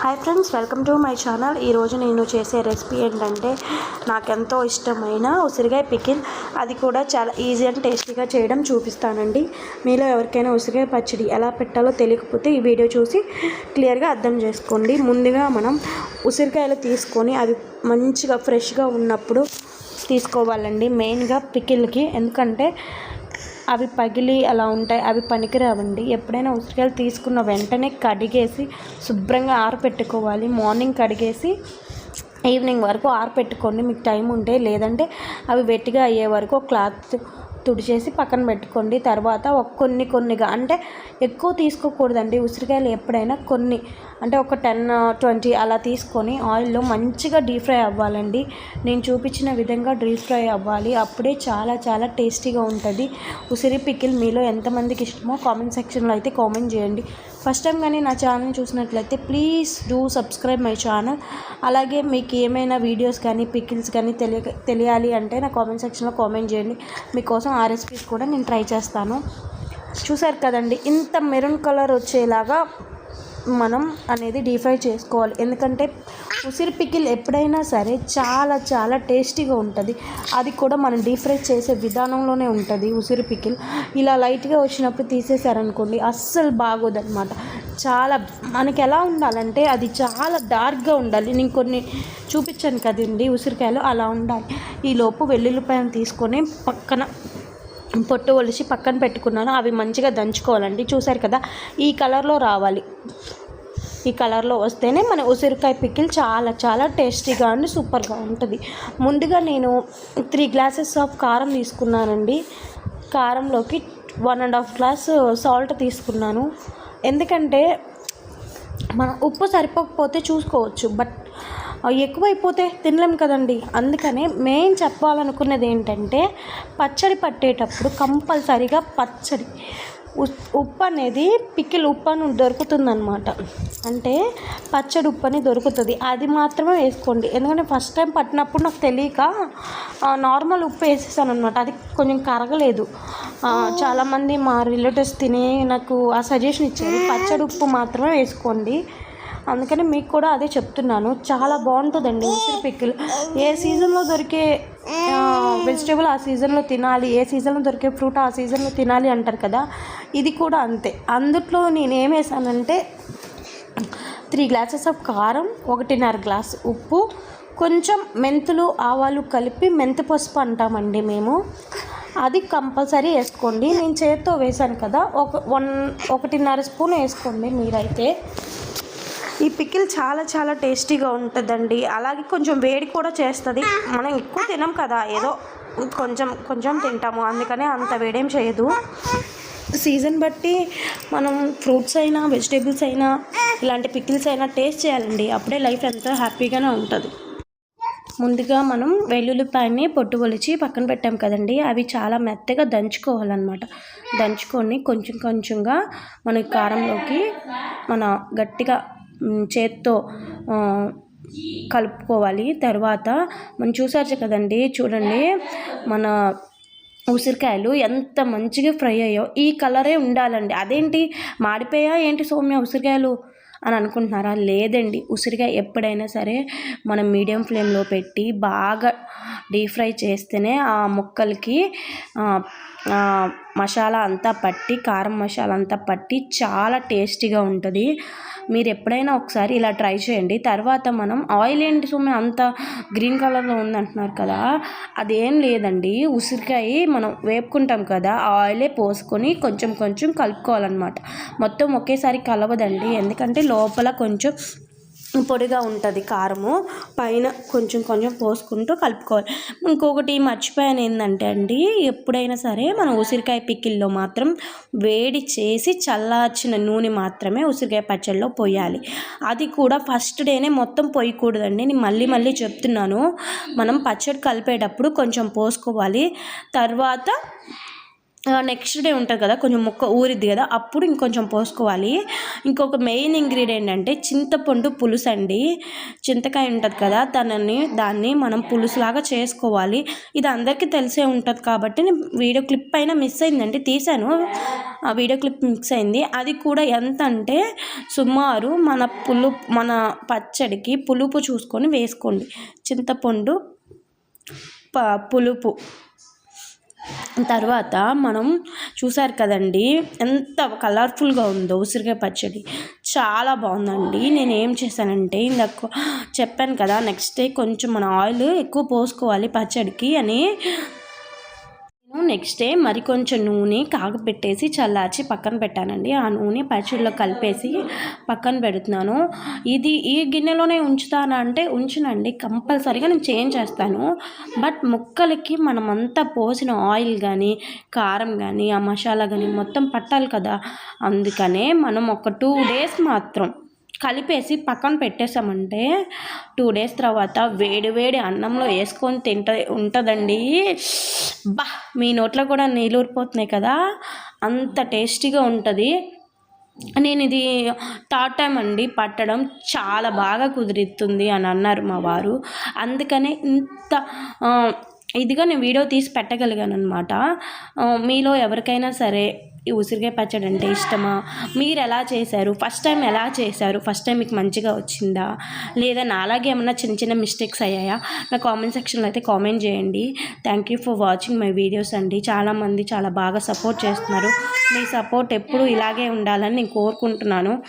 Hi friends welcome to my channel ఈరోజు నేను చేసే రెసిపీ ఏంటంటే నాకెంతో ఇష్టమైన ఉసిరికాయ పికిల్. అది కూడా చాలా ఈజీ అండ్ టేస్టీగా చేయడం చూపిస్తానండి. మీలో ఎవరికైనా ఉసిరికాయ పచ్చడి ఎలా పెట్టాలో తెలియకపోతే ఈ వీడియో చూసి క్లియర్గా అర్థం చేసుకోండి. ముందుగా మనం ఉసిరికాయలు తీసుకొని అవి మంచిగా ఫ్రెష్గా ఉన్నప్పుడు తీసుకోవాలండి. మెయిన్గా పికిల్కి. ఎందుకంటే అవి పగిలి అలా ఉంటాయి అవి పనికిరావండి. ఎప్పుడైనా ఉసిరికాయలు తీసుకున్న వెంటనే కడిగేసి శుభ్రంగా ఆరపెట్టుకోవాలి. మార్నింగ్ కడిగేసి ఈవినింగ్ వరకు ఆరపెట్టుకోండి. మీకు టైం ఉంటే లేదంటే అవి వెట్టిగా అయ్యే వరకు క్లాత్ తుడిచేసి పక్కన పెట్టుకోండి. తర్వాత ఒక కొన్ని కొన్నిగా అంటే ఎక్కువ తీసుకోకూడదండి. ఉసిరికాయలు ఎప్పుడైనా కొన్ని అంటే ఒక టెన్ ట్వంటీ అలా తీసుకొని ఆయిల్లో మంచిగా డీప్ ఫ్రై అవ్వాలండి. నేను చూపించిన విధంగా డీప్ ఫ్రై అవ్వాలి. అప్పుడే చాలా చాలా టేస్టీగా ఉంటుంది. ఉసిరి పికిల్ మీలో ఎంతమందికి ఇష్టమో కామెంట్ సెక్షన్లో అయితే కామెంట్ చేయండి. ఫస్ట్ టైం కానీ నా ఛానల్ చూసినట్లయితే please do subscribe my channel. అలాగే మీకు ఏమైనా వీడియోస్ కానీ పికిల్స్ కానీ తెలియ తెలియాలి అంటే నా కామెంట్ సెక్షన్లో కామెంట్ చేయండి. మీకోసం ఆ రెసిపీస్ కూడా నేను ట్రై చేస్తాను. చూసారు కదండి ఇంత మెరూన్ కలర్ వచ్చేలాగా మనం అనేది డీప్ ఫ్రై చేసుకోవాలి. ఎందుకంటే ఉసిరి పికిల్ ఎప్పుడైనా సరే చాలా చాలా టేస్టీగా ఉంటుంది. అది కూడా మనం డీప్ ఫ్రై చేసే విధానంలోనే ఉంటుంది ఉసిరి పికిల్. ఇలా లైట్గా వచ్చినప్పుడు తీసేసారనుకోండి అస్సలు బాగోదన్నమాట. చాలా మనకి ఎలా ఉండాలంటే అది చాలా డార్క్గా ఉండాలి. నేను కొన్ని చూపించాను కదండి ఉసిరికాయలు. అలా ఉండాలి. ఈలోపు వెల్లుల్లిపాయను తీసుకొని పక్కన పొట్టు ఒలిచి పక్కన పెట్టుకున్నాను. అవి మంచిగా దంచుకోవాలండి. చూసారు కదా ఈ కలర్లో రావాలి. ఈ కలర్లో వస్తేనే మన ఉసిరికాయ పికిల్ చాలా చాలా టేస్టీగా అండి సూపర్గా ఉంటుంది. ముందుగా నేను త్రీ గ్లాసెస్ ఆఫ్ కారం తీసుకున్నానండి. కారంలోకి one and half glass salt తీసుకున్నాను. ఎందుకంటే మన ఉప్పు సరిపోకపోతే చూసుకోవచ్చు బట్ ఎక్కువైపోతే తినలేం కదండి. అందుకనే మెయిన్ చెప్పాలనుకున్నది ఏంటంటే పచ్చడి పట్టేటప్పుడు కంపల్సరీగా పచ్చడి. ఉప్పు అనేది పికిల్ ఉప్పు అని దొరుకుతుందనమాట అంటే పచ్చడి ఉప్పు అని దొరుకుతుంది. అది మాత్రమే వేసుకోండి. ఎందుకంటే ఫస్ట్ టైం పట్టినప్పుడు నాకు తెలియక నార్మల్ ఉప్పు వేసేసాను అనమాట అది కొంచెం కరగలేదు. చాలామంది మా రిలేటివ్స్ తిని నాకు ఆ సజెషన్ ఇచ్చారు. పచ్చడి ఉప్పు మాత్రమే వేసుకోండి. అందుకని మీకు కూడా అదే చెప్తున్నాను. చాలా బాగుంటుందండి ఉసిరి పిక్కులు. ఏ సీజన్లో దొరికే వెజిటేబుల్ ఆ సీజన్లో తినాలి ఏ సీజన్లో దొరికే ఫ్రూట్ ఆ సీజన్లో తినాలి అంటారు కదా ఇది కూడా అంతే. అందుట్లో నేను ఏం వేసానంటే త్రీ గ్లాసెస్ ఆఫ్ కారం ఒకటిన్నర గ్లాస్ ఉప్పు కొంచెం మెంతులు ఆవాలు కలిపి మెంతి పసుపు అంటామండి మేము. అది కంపల్సరీ వేసుకోండి. నేను చేతితో వేసాను కదా ఒక వన్ ఒకటిన్నర స్పూన్ వేసుకోండి మీరైతే. ఈ పికిల్ చాలా చాలా టేస్టీగా ఉంటుందండి. అలాగే కొంచెం వేడి కూడా చేస్తుంది. మనం ఎక్కువ తినం కదా ఏదో కొంచెం కొంచెం తింటాము. అందుకనే అంత వేడేం చేయదు. సీజన్ బట్టి మనం ఫ్రూట్స్ అయినా వెజిటేబుల్స్ అయినా ఇలాంటి పికిల్స్ అయినా టేస్ట్ చేయాలండి. అప్పుడే లైఫ్ ఎంతో హ్యాపీగానే ఉంటుంది. ముందుగా మనం వెల్లుల్లిపాయని పొట్టు ఒలిచి పక్కన పెట్టాం కదండి. అవి చాలా మెత్తగా దంచుకోవాలన్నమాట. దంచుకొని కొంచెం కొంచెంగా మన కారంలోకి మన గట్టిగా చేత్తో కలుపుకోవాలి. తర్వాత మనం చూసారు కదండి చూడండి మన ఉసిరికాయలు ఎంత మంచిగా ఫ్రై అయ్యో ఈ కలరే ఉండాలండి. అదేంటి మాడిపోయా ఏంటి సౌమ్య ఉసిరికాయలు అని అనుకుంటున్నారా? లేదండి. ఉసిరికాయ ఎప్పుడైనా సరే మనం మీడియం ఫ్లేమ్లో పెట్టి బాగా డీప్ ఫ్రై చేస్తేనే ఆ ముక్కలకి మసాలా అంతా పట్టి కారం మసాలా అంతా పట్టి చాలా టేస్టీగా ఉంటుంది. మీరు ఎప్పుడైనా ఒకసారి ఇలా ట్రై చేయండి. తర్వాత మనం ఆయిల్ ఏంటి సొమ్మె అంత గ్రీన్ కలర్లో ఉందంటున్నారు కదా అదేం లేదండి. ఉసిరికాయ మనం వేపుకుంటాం కదా ఆ ఆయిలే పోసుకొని కొంచెం కొంచెం కలుపుకోవాలన్నమాట. మొత్తం ఒకేసారి కలవదండి. ఎందుకంటే లోపల కొంచెం పొడిగా ఉంటుంది కారము. పైన కొంచెం కొంచెం పోసుకుంటూ కలుపుకోవాలి. ఇంకొకటి మర్చిపోయాను ఏంటంటే అండి ఎప్పుడైనా సరే మనం ఉసిరికాయ పిక్కిల్లో మాత్రం వేడి చేసి చల్లార్చిన నూనె మాత్రమే ఉసిరికాయ పచ్చడిలో పోయాలి. అది కూడా ఫస్ట్ డేనే మొత్తం పోయకూడదండి. నేను మళ్ళీ మళ్ళీ చెప్తున్నాను. మనం పచ్చడి కలిపేటప్పుడు కొంచెం పోసుకోవాలి. తర్వాత నెక్స్ట్ డే ఉంటుంది కదా కొంచెం ముక్క ఊరిద్ది కదా అప్పుడు ఇంకొంచెం పోసుకోవాలి. ఇంకొక మెయిన్ ఇంగ్రీడియంట్ అంటే చింతపండు పులుసు అండి చింతకాయ ఉంటుంది కదా దానిని దాన్ని మనం పులుసులాగా చేసుకోవాలి. ఇది అందరికీ తెలిసే ఉంటుంది కాబట్టి నేను వీడియో క్లిప్ అయినా మిస్ అయిందండి తీశాను. ఆ వీడియో క్లిప్ మిక్స్ అయింది. అది కూడా ఎంత అంటే సుమారు మన పులు మన పచ్చడికి పులుపు చూసుకొని వేసుకోండి. చింతపండు ప పులుపు. తర్వాత మనం చూసారు కదండి ఎంత కలర్ఫుల్గా ఉందో ఉసిరికాయ పచ్చడి. చాలా బాగుందండి. నేను ఏం చేశానంటే ఇందాక చెప్పాను కదా నెక్స్ట్ డే కొంచెం మన ఆయిల్ ఎక్కువ పోసుకోవాలి పచ్చడికి అని నెక్స్ట్ డే మరి కొంచెం నూనె కాగపెట్టేసి చల్లార్చి పక్కన పెట్టానండి. ఆ నూనె పచ్చడిలో కలిపేసి పక్కన పెడుతున్నాను. ఇది ఈ గిన్నెలోనే ఉంచుతానా అంటే ఉంచునండి. కంపల్సరీగా నేను చేంజ్ చేస్తాను. బట్ ముక్కలకి మనమంతా పోసిన ఆయిల్ కానీ కారం కానీ ఆ మసాలా కానీ మొత్తం పట్టాలి కదా. అందుకనే మనం ఒక టూ డేస్ మాత్రం కలిపేసి పక్కన పెట్టేసామంటే టూ డేస్ తర్వాత వేడి వేడి అన్నంలో వేసుకొని తింట ఉంటుందండి. బా మీ నోట్లో కూడా నీళ్ళూరిపోతున్నాయి కదా? అంత టేస్టీగా ఉంటుంది. నేను ఇది థర్డ్ టైం అండి పట్టడం. చాలా బాగా కుదురుతుంది అని అన్నారు మా వారు. అందుకనే ఇంత ఇదిగా నేను వీడియో తీసి పెట్టగలిగాను అనమాట మీలో ఎవరికైనా సరే ఈ ఉసిరికాయ పచ్చడి అంటే ఇష్టమా? మీరు ఎలా చేశారు? ఫస్ట్ టైం ఎలా చేశారు? ఫస్ట్ టైం మీకు మంచిగా వచ్చిందా? లేదా నాలాగే ఏమన్నా చిన్న చిన్న మిస్టేక్స్ అయ్యాయా? నా కామెంట్ సెక్షన్లో అయితే కామెంట్ చేయండి. Thank you for watching my videos అండి. చాలామంది చాలా బాగా సపోర్ట్ చేస్తున్నారు. మీ సపోర్ట్ ఎప్పుడు ఇలాగే ఉండాలని నేను కోరుకుంటున్నాను.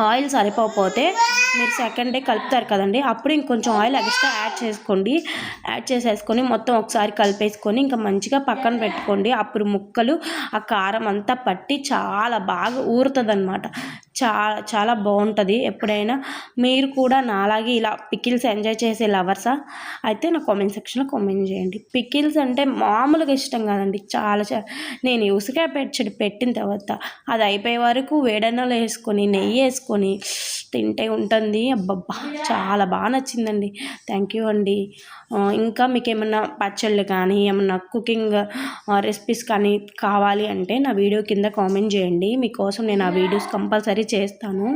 ఆయిల్ సరిపోకపోతే మీరు సెకండ్ డే కలుపుతారు కదండి అప్పుడు ఇంకొంచెం ఆయిల్ ఎక్స్ట్రా యాడ్ చేసుకోండి. యాడ్ చేసేసుకొని మొత్తం ఒకసారి కలిపేసుకొని ఇంకా మంచిగా పక్కన పెట్టుకోండి. అప్పుడు ముక్కలు ఆ కారం అంతా పట్టి చాలా బాగా ఊరుతుంది చాలా చాలా బాగుంటుంది. ఎప్పుడైనా మీరు కూడా నాలాగే ఇలా పికిల్స్ ఎంజాయ్ చేసే లవర్సా? అయితే నా కామెంట్ సెక్షన్లో కామెంట్ చేయండి. పికిల్స్ అంటే మామూలుగా ఇష్టం కాదండి. చాలా నేను ఉసిరికాయ పెట్టి పెట్టిన తర్వాత అది అయిపోయే వరకు వేడన్నలు వేసుకొని నెయ్యి వేసుకొని తింటే ఉంటుంది. అబ్బబ్బా! చాలా బాగా నచ్చిందండి. థ్యాంక్ యూ అండి. ఇంకా మీకు ఏమన్నా పచ్చళ్ళు కానీ ఏమన్నా కుకింగ్ రెసిపీస్ కానీ కావాలి అంటే నా వీడియో కింద కామెంట్ చేయండి. మీకోసం నేను ఆ వీడియోస్ కంపల్సరీ చేస్తాను.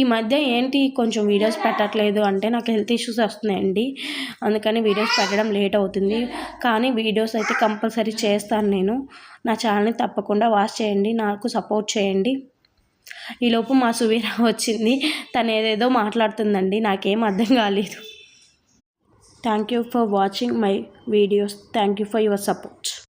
ఈ మధ్య ఏంటి కొంచెం వీడియోస్ పెట్టట్లేదు అంటే నాకు హెల్త్ ఇష్యూస్ వస్తున్నాయండి. అందుకని వీడియోస్ పెట్టడం లేట్ అవుతుంది. కానీ వీడియోస్ అయితే కంపల్సరీ చేస్తాను నేను. నా ఛానల్ని తప్పకుండా వాచ్ చేయండి. నాకు సపోర్ట్ చేయండి. ఈలోపు మా సువీర వచ్చింది. తను ఏదేదో మాట్లాడుతుందండి. నాకేం అర్థం కాలేదు. Thank you for watching my videos thank you for your support